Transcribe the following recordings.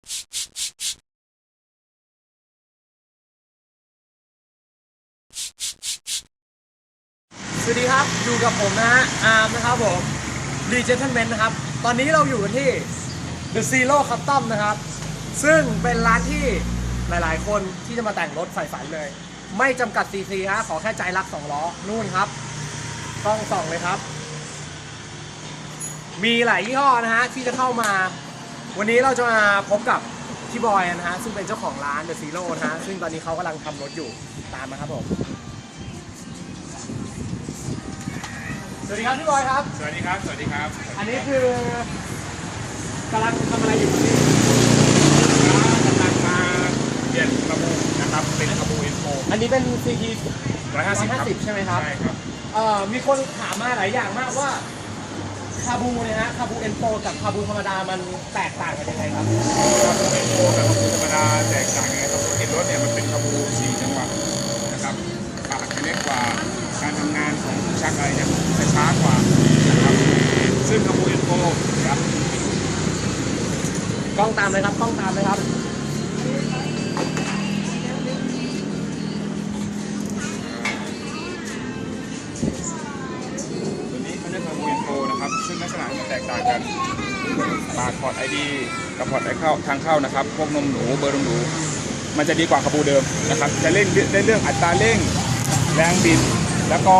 สวัสดีครับ อยู่กับผมนะฮะ อาร์มนะครับผมรีเจนเทนเมนนะครับ ตอนนี้เราอยู่กันที่ The Zero Custom นะครับ ซึ่งเป็นร้านที่หลายๆ คนที่จะมาแต่งรถใฝ่ฝันเลย ไม่จำกัดซีซีฮะ ขอแค่ใจรักสองล้อ นู่นครับกล้องส่องเลยครับ มีหลายยี่ห้อนะฮะ ที่จะเข้ามา วันนี้เราจะมาพบกับพี่บอยนะฮะซึ่งเป็นเจ้าของร้าน The Zero นะฮะซึ่งตอนนี้เขากำลังทำรถอยู่ตามมาครับผมสวัสดีครับพี่บอยครับ สวัสดีครับ สวัสดีครับอันนี้คือกำลังทำอะไรอยู่ครับพี่กำลังมาเปลี่ยนกระบูนะครับ เป็นกระบูเอ็นโฟอันนี้เป็น CT ร้อยห้าสิบครับ150ใช่ไหมครับ ใช่ครับ เอ่อมีคนถามมาหลายอย่างมากว่าคาบูเนี่ยฮะคาบูเอ็นโกับคาบูธรรมดามันแตกต่างกันยังไงครับกระบูเอ็นโฟกับกระบูธรรมดาแตกต่างยังไงครับเห็นรถเนี่ยมันเป็นกระบูสี่จังหวะนะครับปากจะเล็กกว่าการทำงานของเครื่องชักอะไรเนี่ยจะช้ากว่านะครับซึ่งกระบูเอ็นโฟครับกล้องตามเลยครับกล้องตามเลยครับ กันปากพอร์ตไอดีกับพอร์ตไอเข้าทางเข้านะครับ พวกนมหนูเบอร์นมหนู มันจะดีกว่าขบูเดิมนะครับ จะเร่งได้เรื่องอัตราเร่ง แรงบิด แล้วก็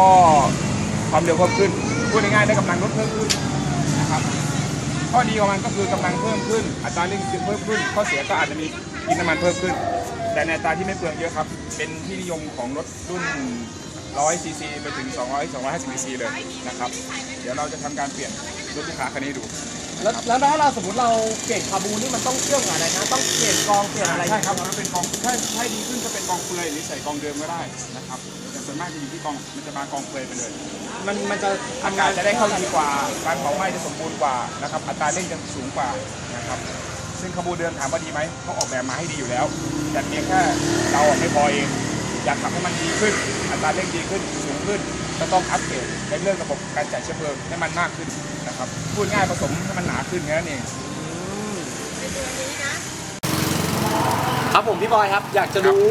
ความเร็วเพิ่มขึ้น พูดง่ายๆได้กำลังรถเพิ่มขึ้นนะครับข้อดีของมันก็คือกำลังเพิ่มขึ้น อัตราเร่งเพิ่มขึ้น ข้อเสียก็อาจจะมีกินน้ำมันเพิ่มขึ้น แต่ในอัตราที่ไม่เปลืองเยอะครับ เป็นที่นิยมของรถรุ่น 100ซีซีไปถึง 200 250ซีซีเลยนะครับ เดี๋ยวเราจะทำการเปลี่ยนรถลูกค้าคันนี้ดู แล้วแล้วถ้าเราสมมติเราเปลี่ยนคาบูนี่มันต้องเชื่อมกับอะไรนะ ต้องเปลี่ยนกองเปลี่ยนอะไรใช่ครับมันเป็นกองถ้าให้ดีขึ้นก็เป็นกองเปลือยหรือใส่กองเดิมก็ได้นะครับ แต่ส่วนมากจะอยู่ที่กองมันจะมากองเปลือยไปเลย มันมันจะอากาศจะได้เข้าดีกว่า การเผาไหม้จะสมบูรณ์กว่านะครับอัตราเร่งจะสูงกว่านะครับ ซึ่งขบวนเดิมถามว่าดีไหมเขาออกแบบมาให้ดีอยู่แล้ว แต่เพียงแค่เราไม่พอเอง อยากทำให้มันดีขึ้น อัตราเร่งดีขึ้นสูงขึ้นก็ต้องอัปเกรดในเรื่องระบบการจ่ายเชื้อเพลิงให้มันมากขึ้นนะครับพูดง่ายผสมให้มันหนาขึ้นแค่นั้นเองครับผมพี่บอยครับ อยากจะรู้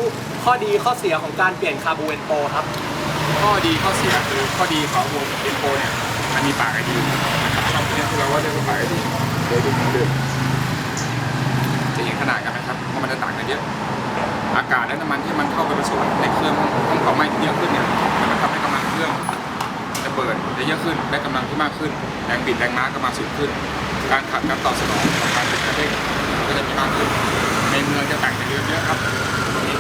ข้อดีข้อเสียของการเปลี่ยนคาบูเอนโครับ ข้อดีข้อเสียคือข้อดีของวงเอ็นโเนี่ยมันมีปากไอดีนะครับช่องนี้ที่เราว่าเรียกว่าปากไอดีโดยดูของเดิมจะเห็นขนาดกันไหมครับเพราะมันจะต่างกันเยอะ อากาศและน้ำมันที่มันเข้าไปผสมในเครื่องห้องเผาไหม้ที่เยอะขึ้นเนี่ยมันทำให้กำลังเครื่องระเบิดได้เยอะขึ้นได้กำลังที่มากขึ้นแรงบิดแรงม้าก็มาสูงขึ้น การขับการตอบสนองของการเป็นกระเด้งก็จะมีมากขึ้น ในเมืองจะต่างกันเยอะเยอะครับตัวนี้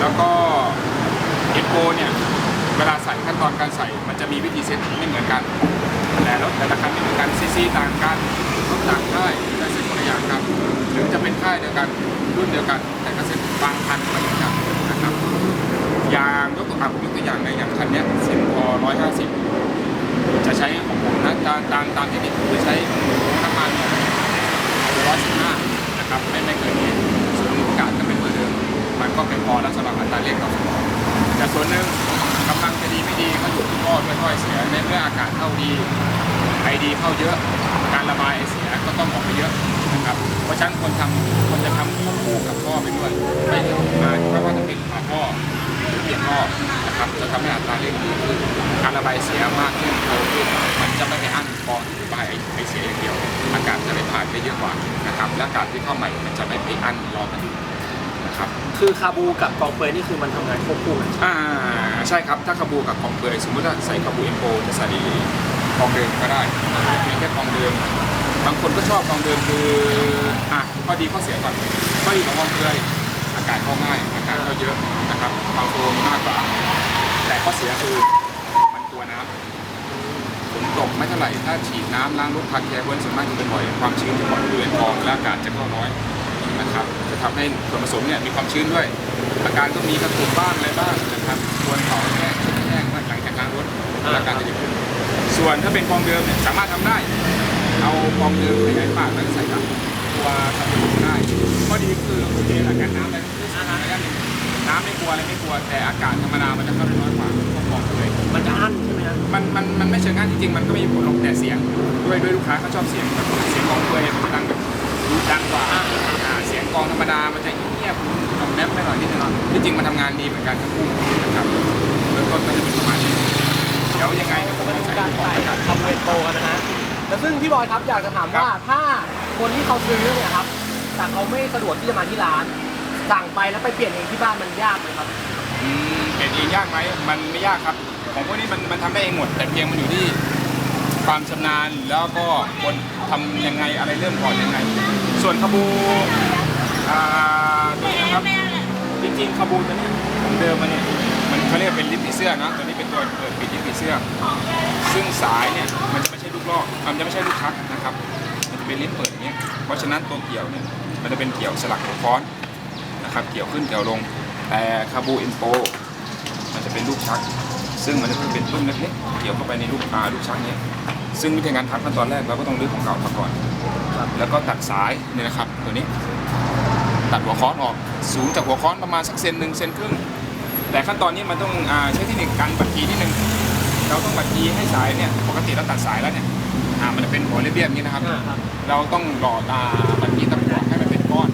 แล้วก็เอ็นโเนี่ยเวลาใส่ขั้นตอนการใส่มันจะมีวิธีเซ็ตไม่เหมือนกันแต่รถแต่ละคันไม่เหมือนกันซีซีต่างกันรถต่างค่ายแต่ซ็ตคนละ อย่างกันหรือจะเป็นค่ายเดียวกันรุ่นเดียวกัน แต่ก็เซ็ตบางคันไม่เหมือนกันนะครับยางยกตัวอย่างยกตัวอย่างในอย่างคันนี้เซ็นพอ150จะใช้ของผมนะตามตามตามเทคนิคคือใช้น้ำมันร้อยสิบห้านะครับไม่ไม่เกินนี้ส่วนอากาศก็เป็นเบอร์เดิมมันก็เป็นพอแล้วสำหรับอัตราเร่งต่อสมองแต่ส่วนหนึ่งกำลังจะดีไม่ดีก็อยู่ที่ท่อด้วยท่อไอเสียในเมื่ออากาศเข้าดี ไอดีเข้าเยอะ การระบายไอเสียก็ต้องออกไปเยอะนะครับเพราะฉะนั้นคนทำคนจะทำควบคู่กับท่อไปด้วยไม่มาเพราะว่าต้องเป็นฝาท่อหรือเปลี่ยนท่อนะครับจะทำให้อัตราเร่งดีขึ้นการระบายเสียมากขึ้นเร็วขึ้นมันจะไม่ไปอั้นกองระบายไอเสียอย่างเดียว อากาศจะได้ผ่านไปเยอะกว่านะครับและอากาศที่เข้าใหม่มันจะไม่ไปอั้นรอกันอยู่นะครับคือคาบูกับกองเปลือยนี่คือมันทำงานควบคู่กันอ่าใช่ครับถ้าขบูกับกองเปลือยสมมติว่าใส่ขบูเอ็มโจะใส่ กองเดิมก็ได้เพียงแค่กองเดิม บางคนก็ชอบกองเดิมคืออะข้อดีข้อเสียก่อนข้อดีของกองเปลือยอากาศเข้าง่ายอากาศเข้าเยอะนะครับความโฟมมากกว่า แต่ข้อเสียคือมันตัวน้ำฝนตกไม่เท่าไหร่ถ้าฉีดน้ำล้างรถพันแคร์เวิร์นส่วนมากจะเป็นบ่อยความชื้นจะบ่อยบริเวณกองและอากาศจะเข้าน้อยนะครับจะทำให้ส่วนผสมเนี่ยมีความชื้นด้วย อาการก็มีกระตุกบ้างอะไรบ้างนะครับควรเผาแห้งแห้งหลังจากล้างรถแล้วอาการจะดีขึ้น ส่วนถ้าเป็นกองเดิมเนี่ยสามารถทำได้ เอากองเดิมขยายปากแล้วก็ใส่กับตัวกระปุกได้ข้อดีคือโอเคละกันน้ำอะไรไม่ได้ระยะหนึ่งน้ำไม่กลัวอะไรไม่กลัวแต่อากาศธรรมดามันจะเข้าได้น้อยกว่าพวกกองเลยมันจะอั้นใช่ไหมมันมันมันไม่เชิงงานจริงๆมันก็ไม่มีผลหรอกแต่เสียงด้วยด้วยลูกค้าเขาชอบเสียงแบบเสียงกองเปลือยมันดังแบบดังกว่าเสียงกอ่าธรรมดามันจะเงียบๆกับแมปไปหน่อยนิดนึงที่จริงมันทำงานดีเหมือนกันทั้งคู่นะครับเริ่มต้นก็จะเป็นประมาณนี้ ดี๋ยวยังไงเดี๋ยวผมมาจะดูใส่การของใส่นะครับทำเรนโบว์กันนะฮะแล้วซึ่งพี่บอยครับอยากจะถามว่าครับถ้าคนที่เขาซื้อเนี่ยครับแต่เขาไม่สะดวกที่จะมาที่ร้าน สั่งไปแล้วไปเปลี่ยนเองที่บ้านมันยากไหมครับอืมเปลี่ยนเองยากไหมมันไม่ยากครับ ของพวกนี้มันมันทำได้เองหมด แต่เพียงมันอยู่ที่ความชำนาญแล้วก็คนทำยังไงอะไรเริ่มก่อนยังไง ส่วนขบูอ่าตัวนี้นะครับจริงๆขบูตัวเนี้ยของเดิมมันเนี่ยมันเขาเรียกเป็นลิปผีเสื้อนะตัวนี้เป็น ตัวเปิดปิดลิปผีเสื้อ ซึ่งสายเนี่ยมันจะไม่ใช่ลูกลอกมันจะไม่ใช่ลูกชักนะครับ มันจะเป็นลิปเปิดอย่างเงี้ย เพราะฉะนั้นตัวเกี่ยวเนี่ยมันจะเป็นเกี่ยวสลักหัวค้อนนะครับ เกี่ยวขึ้นเกี่ยวลง แต่คาบูอินโปมันจะเป็นลูกชัก ซึ่งมันจะเป็นตุ้มเล็กๆเกี่ยวเข้าไปในลูกอาลูกชักเนี่ย ซึ่งวิธีการทำขั้นตอนแรกเราก็ต้องรื้อของเก่ามาก่อน แล้วก็ตัดสายเนี่ยนะครับ ตัวนี้ ตัดหัวค้อนออก สูงจากหัวค้อนประมาณสักเซนหนึ่งเซนครึ่ง แต่ขั้นตอนนี้มันต้องอาใช้เทคนิคการบัดกีนิดนึงเราต้องบัดกีให้สายเนี่ยปกติเราตัดสายแล้วเนี่ยอ่ามันจะเป็นหัวเรียบๆอย่างนี้นะครับอ่าครับ เราต้องหล่อตาบัดกีตะกั่วให้มันเป็นก้อน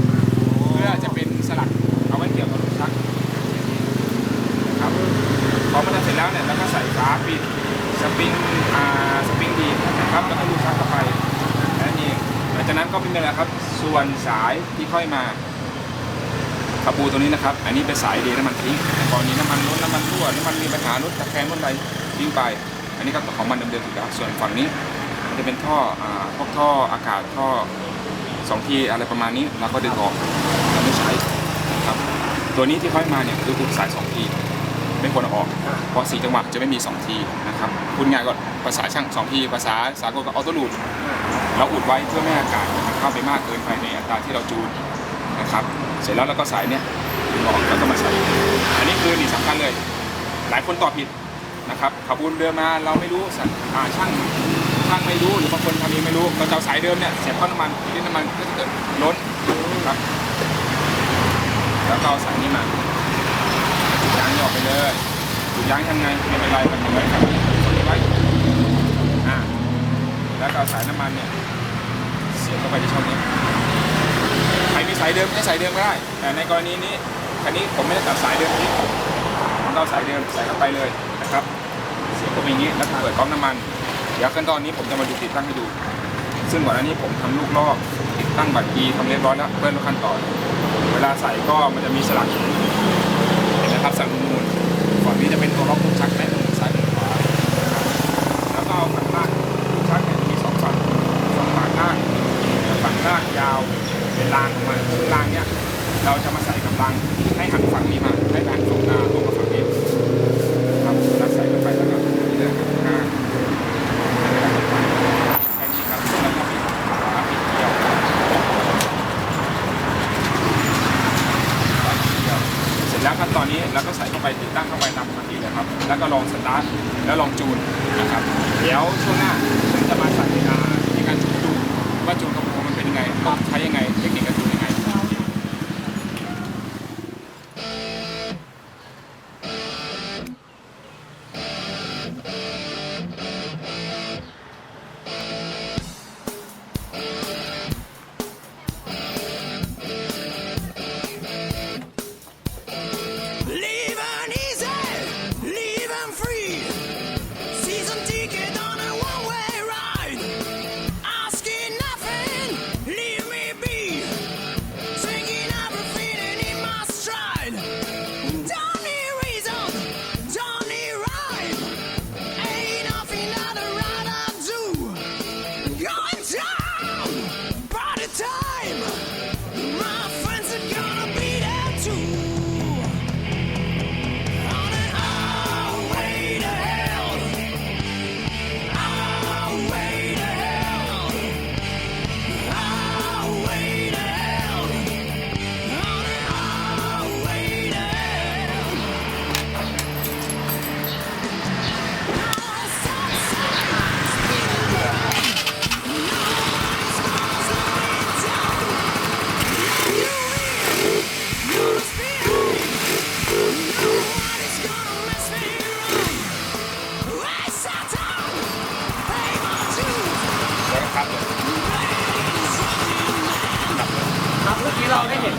เพื่อจะเป็นสลักเอาไว้เกี่ยวกับลูกชักนะครับพอมันเสร็จแล้วเนี่ยเราก็ใส่ฝาปิดสปริงอ่าสปริงดีดนะครับแล้วก็ลูกชักเข้าไปแค่นั้นเองหลังจากนั้นก็เป็นอะไรครับส่วนสายที่ค่อยมา คาบูตัวนี้นะครับ อันนี้เป็นสายเดน้ำมันทิ้งในกรณีน้ำมันลดน้ำมันรั่วน้ำมันมีปัญหารถตะแคงรถอะไรทิ้งไป อันนี้ก็ของมันเดิมๆอยู่แล้วส่วนฝั่งนี้มันจะเป็นท่อพวกท่ออากาศท่อสองทีอะไรประมาณนี้เราก็ดึงออกเราไม่ใช้ครับตัวนี้ที่ค่อยมาเนี่ยคืออุดสายสองทีไม่ควรเอาออก เพราะสีจังหวะจะไม่มีสองทีนะครับพูดง่ายก็ภาษาช่างสองทีภาษาสากลก็ออโต้ลูดเราอุดไว้เพื่อไม่ให้อากาศมันเข้าไปมากเกินไปในอัตราที่เราจูนนะครับ เสร็จแล้วเราก็สายเนี่ยดึงออกแล้วก็มาใส่ อันนี้คือนี่สำคัญเลย หลายคนตอบผิดนะครับขับวนเดินมาเราไม่รู้สัญอ่าช่างช่างไม่รู้หรือบางคนทำเองไม่รู้เราจะเอาสายเดิมเนี่ยเสียบเข้าน้ำมันที่น้ำมันก็จะเกิดล้นครับ แล้วก็เอาสายนี้มาจุดยางออกไปเลยจุดยางทำไงไม่เป็นไรมันเหมือนกับคนไว้อ่าแล้วก็เอาสายน้ำมันเนี่ยเสียบเข้าไปที่ช่องนี้ ครมีสายเดิมใช้สายเดิมก็ได้ แต่ในกรณีนี้คันนี้ผมไม่ได้ตัดสายเดิมนี้ผมเอาสายเดิมใส่เข้าไปเลยนะครับ เสียบเข้าไปอย่างนี้แล้วเปิดก๊อกน้ำมัน เดี๋ยวขั้นตอนนี้ผมจะมาดูติดตั้งให้ดู ซึ่งก่อนหน้านี้ผมทำลูกลอกติดตั้งบัตรกีทำเรียบร้อยแล้วเพื่อนทุกขั้นตอน เวลาใส่ก็มันจะมีสลักเห็นนะครับสลักนูนฝั่งนี้จะเป็นตัวล็อกลูกชักแม่มือซ้ายมือขวาแล้วก็เอาฝั่งล่างลูกชักเนี่ยจะมีสองฝั่งฝั่งฝั่งล่าง ฝั่งล่างยาวเป็น รางของมันซึ่งรางเนี้ย เราจะมาใส่กับรางให้หันฝั่งนี้มาให้หันตรงหน้าตรงกับฝั่งนี้ค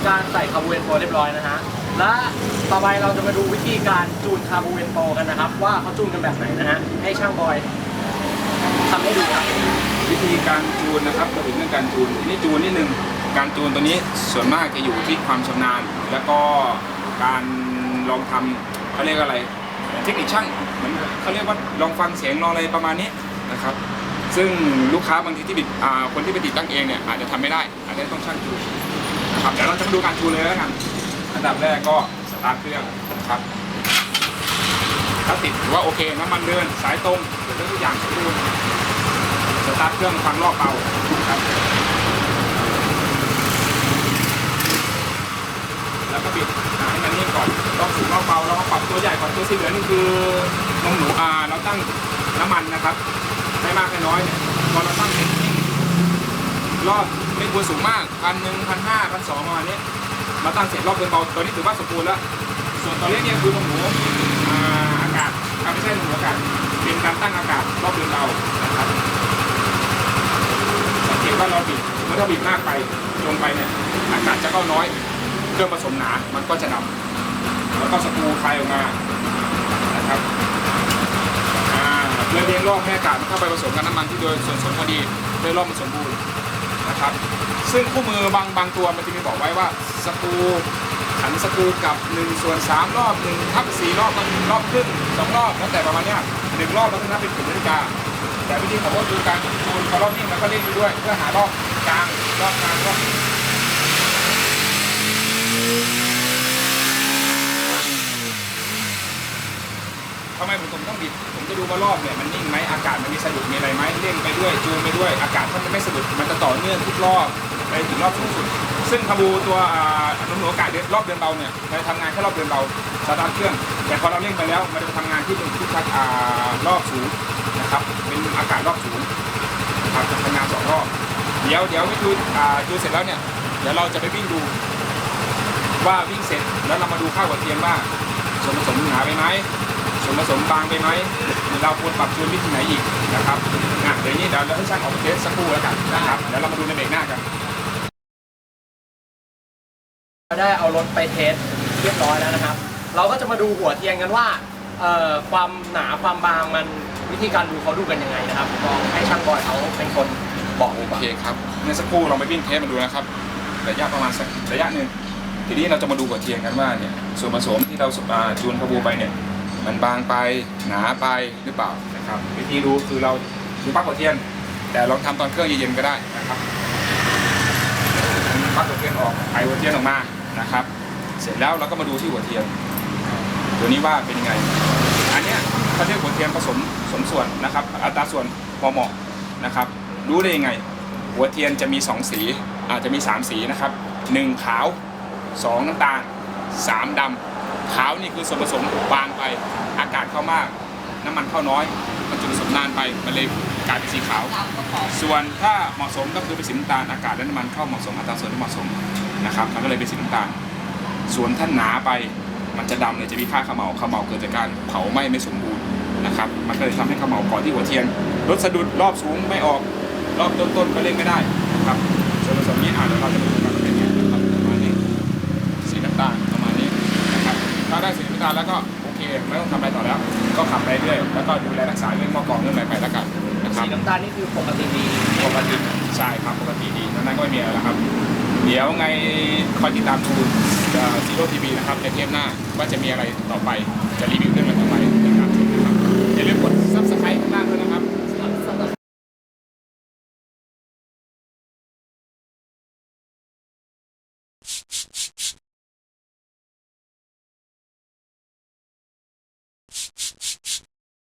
การใส่คาบูเอนโปรเรียบร้อยนะฮะ และต่อไปเราจะมาดูวิธีการจูนคาบูเอนโปรกันนะครับ ว่าเขาจูนกันแบบไหนนะฮะ ให้ช่างบอยทำให้ดูครับ วิธีการจูนนะครับเราถึงเรื่องการจูนทีนี้จูนนิดนึงการจูนตัวนี้ส่วนมากจะอยู่ที่ความชำนาญ แล้วก็การลองทำเขาเรียกอะไรเทคนิคช่างเหมือนเขาเรียกว่าลองฟังเสียงลองอะไรประมาณนี้นะครับ ซึ่งลูกค้าบางทีที่ติดอ่าคนที่ไปติดตั้งเองเนี่ยอาจจะทำไม่ได้อาจจะต้องช่างจูน ครับเดี๋ยวเราจะมาดูการจูเลยแล้วกัน อันดับแรกก็สตาร์ทเครื่องนะครับ ถ้าติดถือว่าโอเคน้ำมันเดินสายตรงเดี๋ยวทุกอย่างสมบูรณ์สตาร์ทเครื่องฟังรอบเบาครับ แล้วก็บิดหาให้มันนิ่งก่อนต้องสูงรอบเบาแล้วก็ปรับตัวใหญ่ก่อนตัวสีเหลืองนี่คือนมหนูอาเราตั้งน้ำมันนะครับไม่มากไม่น้อยเนี่ยพอเราตั้งเสร็จนิ่ง รอบไม่ควรสูงมากพันหนึ่งพันห้าพันสองประมาณนี้มาตั้งเสร็จรอบเดินเบาตัวนี้ถือว่าสมบูรณ์แล้ว ส่วนตัวเล็กเนี่ยคือนมหนูอากาศไม่ใช่นมหนูอากาศเป็นการตั้งอากาศรอบเดินเบานะครับสังเกตว่าเราบีบเมื่อเราบีบมากไปลงไปเนี่ยอากาศจะเข้าน้อยเครื่องผสมหนามันก็จะดำแล้วก็สกูคลายออกมานะครับอ่าเพื่อเลี้ยงรอบให้อากาศมันเข้าไปผสมกับน้ำมันที่โดยส่วนผสมพอดีเพื่อรอบมันสมบูรณ์ นะครับ ซึ่งคู่มือบางบางตัวมันจะมีบอกไว้ว่าสกูขันสกูกับ1ส่วน3รอบ1ทับ4รอบมันรอบครึ่งสองรอบแล้วแต่ประมาณเนี้ยหนึ่งรอบแล้วก็นับเป็นเข็มนาฬิกา แต่วิธีของว่าคือการคูนพอรอบนิ่งแล้วก็เล่นไปด้วย เพื่อหารอบกลางรอบกลางรอบ ทำไมผมต้องบิด ผมจะดูว่ารอบเนี่ยมันนิ่งไหมอากาศมันมีสะดุดมีอะไรไหมเล่นไปด้วยจูนไปด้วยอากาศถ้ามันไม่สะดุดมันจะต่อเนื่องทุกรอบไปถึงรอบสูงสุด ซึ่งคาบูตัวอ่าหนุนหนูอากาศเดือนรอบเดือนเบาเนี่ยมันจะทำงานแค่รอบเดือนเบาสตาร์ทเครื่อง แต่พอเราเร่งไปแล้วมันจะทำงานที่เป็นที่ชักรอบสูงนะครับเป็นอากาศรอบสูงครับจะทำงานสองรอบเดี๋ยวเดี๋ยววิจูจูเสร็จแล้วเนี่ยเดี๋ยวเราจะไปวิ่งดู ว่าวิ่งเสร็จแล้วเรามาดูค่ากระเทียมว่าส่วนผสมหนาไปไหม ส่วนผสมบางไปไหมหรือเราควรปรับจูนวิธีไหนอีกนะครับอะเดี๋ยวนี้เดี๋ยวเราให้ช่างออกไปเทสสักครู่แล้วกันนะครับเดี๋ยวเรามาดูในเบรกหน้ากัน เราได้เอารถไปเทสเรียบร้อยแล้วนะครับ เราก็จะมาดูหัวเทียนกันว่าเอ่อความหนาความบางมันวิธีการดูเขาดูกันยังไงนะครับลองให้ช่างบอยเขาเป็นคนบอกดีกโอว่า เคครับเมื่อสักครู่เราไปวิ่งเทสมาดูนะครับระยะประมาณสักระยะหนึ่งทีนี้เราจะมาดูหัวเทียนกันว่าเนี่ยส่วนผสมที่เราอ่าจูนขบูไปเนี่ย มันบางไปหนาไปหรือเปล่านะครับ วิธีดูคือเราดูปลั๊กหัวเทียน แต่ลองทำตอนเครื่องเย็นๆก็ได้นะครับปลั๊กหัวเทียนออกไอหัวเทียนออกมานะครับ เสร็จแล้วเราก็มาดูที่หัวเทียน ตัวนี้ว่าเป็นยังไง อันเนี้ยเขาเรียกหัวเทียนผสมสมส่วนนะครับ อัตราส่วนพอเหมาะนะครับ รู้ได้ยังไง หัวเทียนจะมี 2 สีอาจจะมี 3 สีนะครับ 1 ขาว 2 น้ำตาล 3ดำ ขาวนี่คือส่วนผสมบางไป อากาศเข้ามาก น้ำมันเข้าน้อย มันจุดผสมนานไปมันเลยกลายเป็นสีขาว ส่วนถ้าเหมาะสมก็คือเป็นสีน้ำตาลอากาศและน้ำมันเข้าเหมาะสมอัตราส่วนที่เหมาะสมนะครับมันก็เลยเป็นสีน้ำตาล ส่วนถ้าหนาไปมันจะดำเลยจะมีค่าขมเหลาขมเหลาเกิดจากการเผาไหม้ไม่สมบูรณ์นะครับ มันก็เลยทำให้ขมเหลาก่อนที่หัวเทียนรถสะดุดรอบสูงไม่ออกรอบต้นๆก็เล่นไม่ได้นะครับส่วนผสมนี้อ่านแล้วเราจะมาดูกันว่าเป็นไงนะครับประมาณนี้ สีน้ำตาลประมาณนี้ นะครับถ้าได้สีน้ำตาลแล้วก็โอเคไม่ต้องทำอะไรต่อแล้ว ก็ขับไปเรื่อยแล้วก็ดูแลรักษาเรื่องหมอกรองเรื่องอะไรไปแล้วกันนะครับสีน้ำตาลนี่คือปกติดีปกติใช่ครับปกติดีนั้นก็ไม่มีอะไรแล้วครับ เดี๋ยวไงคอยติดตามดูซีโร่ทีวีนะครับในเทปหน้าว่าจะมีอะไรต่อไปจะรีวิว